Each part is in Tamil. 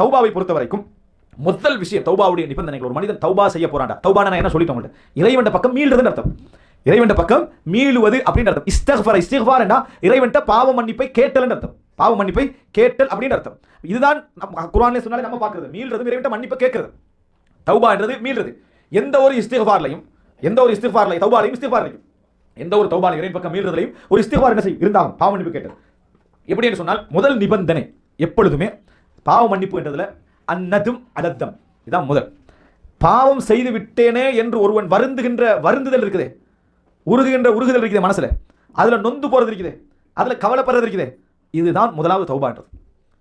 தௌபாவை பொறுத்த வரைக்கும் முதல் விஷயம் தௌபாவுடைய நிபந்தனைகள். ஒரு மனிதன் தௌபா செய்ய போறாண்டா தௌபானா என்ன சொல்லிட்டோம் உங்கள்ட்ட? இறைவன் பக்கம் மீள்றதுன்னு அர்த்தம். இறைவன் பக்கம் மீளுவது அப்படின்னு அர்த்தம். இஸ்தஃபர் இஸ்திஃபார் என்ன இறைவன்ட்ட பாவ மன்னிப்பை கேட்டல்னு அர்த்தம். பாவ மன்னிப்பை கேட்டல் அப்படின்னு அர்த்தம். இதுதான் நம்ம குர்ஆன்ல சொன்னாலே நம்ம பார்க்கறது. மீள்றது இறைவன்ட்ட மன்னிப்பை கேட்கறது. தௌபான்றது மீள்றது. எந்த ஒரு இஸ்திஃபார்லையும் எந்த ஒரு இஸ்திஃபார்லையும் தௌபாலையும் இஸ்திஃபார்லையும் எந்த ஒரு தௌபாலையும் இறைவன் பக்கம் மீள்றதுலையும் ஒரு இஸ்திஃபார் என்ன செய்யும்? இருந்தாலும் பாவ மன்னிப்பு கேட்டது எப்படி என்று சொன்னால் முதல் நிபந்தனை எப்பொழுதுமே பாவ மன்னிப்பு என்றதில் அன்னதும் அலத்தம் இதான் முதல். பாவம் செய்து விட்டேனே என்று ஒருவன் வருந்துகின்ற வருந்துதல் இருக்குது. உருகுகின்ற உருகுதல் இருக்குது மனசில். அதில் நொந்து போகிறது இருக்குது. அதில் கவலைப்படுறது இருக்குது. இதுதான் முதலாவது தௌபான்றது.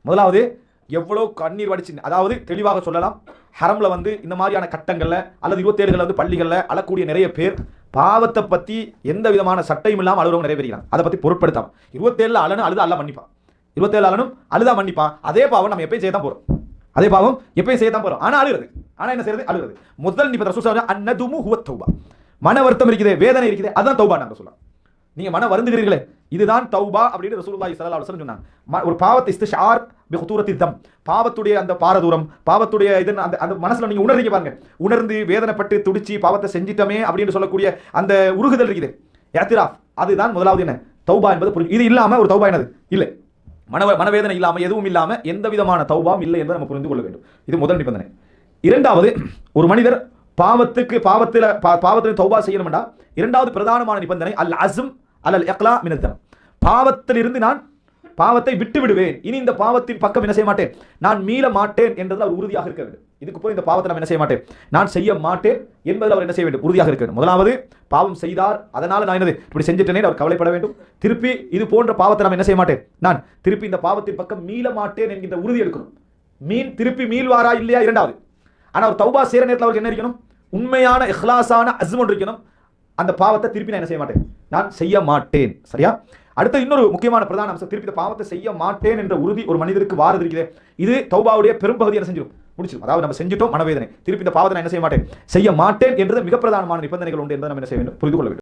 முதலாவது எவ்வளோ கண்ணீர் வடிச்சு அதாவது தெளிவாக சொல்லலாம். ஹரமில் வந்து இந்த மாதிரியான கட்டங்களில் அல்லது இருபத்தேழுகளில் வந்து பள்ளிகளில் அழக்கூடிய நிறைய பேர் பாவத்தை பற்றி எந்த விதமான சட்டையும் இல்லாமல் அழுகிறவங்க நிறைய பேர் அதை பற்றி பொருட்படுத்தாமல் இருபத்தேழில் அழனு அழுது அல்ல மன்னிப்பான். இருபத்தேழு அழுதா மன்னிப்பான் அதே பாவம் நம்ம எப்பயும் செய்ய தான் போறோம். அதே பாவம் எப்பயும் செய்ய தான் போறோம். ஆனா அழுகிறது. ஆனா என்ன செய்யறது? அழுகிறது. முதல் நிபந்தனை ரசூல் அன்னதுமு ஹுவ தௌபா. மன வருத்தம் இருக்குது வேதனை இருக்குது. அதுதான் தௌபா நாங்க சொல்லலாம் நீங்க மன வருந்துகிறீர்களே இதுதான் தௌபா அப்படின்னு ரசூலுல்லாஹி ஸல்லல்லாஹு அலைஹி வஸல்லம் சொன்னாங்க. ஒரு பாவத்தை இஸ்திஷார் பி குதூரத்தி தம். பாவத்துடைய அந்த பாரதூரம் பாவத்துடைய இது அந்த அந்த மனசுல நீங்க உணர்றீங்க பாருங்க. உணர்ந்து வேதனைப்பட்டு துடிச்சு பாவத்தை செஞ்சிட்டோமே அப்படின்னு சொல்லக்கூடிய அந்த உருகுதல் இருக்குது. யாத்திராஃப் அதுதான் முதலாவது என்ன? தௌபா என்பது புரிஞ்சு. இது இல்லாம ஒரு தௌபா என்னது? இல்லை. மனவ மனவேதனை இல்லாமல் எதுவும் இல்லாமல் எந்த விதமான தௌபாவும் இல்லை என்பதை நம்ம புரிந்து கொள்ள வேண்டும். இது முதல் நிபந்தனை. இரண்டாவது ஒரு மனிதர் பாவத்துக்கு பாவத்தில் பாவத்தில் தௌபா செய்யணும்டா இரண்டாவது பிரதானமான நிபந்தனை அல் அசும் அல் எக்லா மினத்தனம் பாவத்திலிருந்து நான் பாவத்தை விட்டு விடுவேன். இனி இந்த பாவத்தின் பக்கம் என்ன செய்ய மாட்டேன்? நான் மீள மாட்டேன் என்றதில் அவர் உறுதியாக இருக்க வேண்டும். இதுக்கு போய் இந்த பாவத்தை நான் என்ன செய்ய மாட்டேன்? நான் செய்ய மாட்டேன் என்பதில் அவர் என்ன செய்ய வேண்டும்? உறுதியாக இருக்க வேண்டும் முதலாவது பாவம் செய்தார் அதனால நான் என்னது? இப்படி செஞ்சுட்டேனே அவர் கவலைப்பட வேண்டும். திருப்பி இது போன்ற பாவத்தை நம்ம என்ன செய்ய மாட்டேன்? நான் திருப்பி இந்த பாவத்தின் பக்கம் மீள மாட்டேன் என்கின்ற உறுதி எடுக்கணும். மீன் திருப்பி மீள்வாரா இல்லையா? இரண்டாவது. ஆனால் அவர் தௌபா சேர நேரத்தில் அவருக்கு என்ன இருக்கணும்? உண்மையான இஹ்லாஸான அஸ்மன் இருக்கணும். அந்த பாவத்தை திருப்பி நான் என்ன செய்ய மாட்டேன்? நான் செய்ய மாட்டேன். சரியா? அடுத்த இன்னொரு முக்கியமான பிரதான அம்சம் திருப்பி பாவத்தை செய்ய மாட்டேன் என்ற உறுதி ஒரு மனிதருக்கு வாரது இருக்குது இது தௌபாவுடைய பெரும்பகுதி என்ன செஞ்சிடும்? முடிச்சிடும் அதாவது நம்ம செஞ்சுட்டோம் மனவேதனை. திருப்பி இந்த பாவத்தை நான் என்ன செய்ய மாட்டேன்? செய்ய மாட்டேன் என்றது மிக பிரதானமான நிபந்தனைகள் உண்டு என்பதை நம்ம என்ன செய்ய வேண்டும்? புரிந்து கொள்ள வேண்டும்.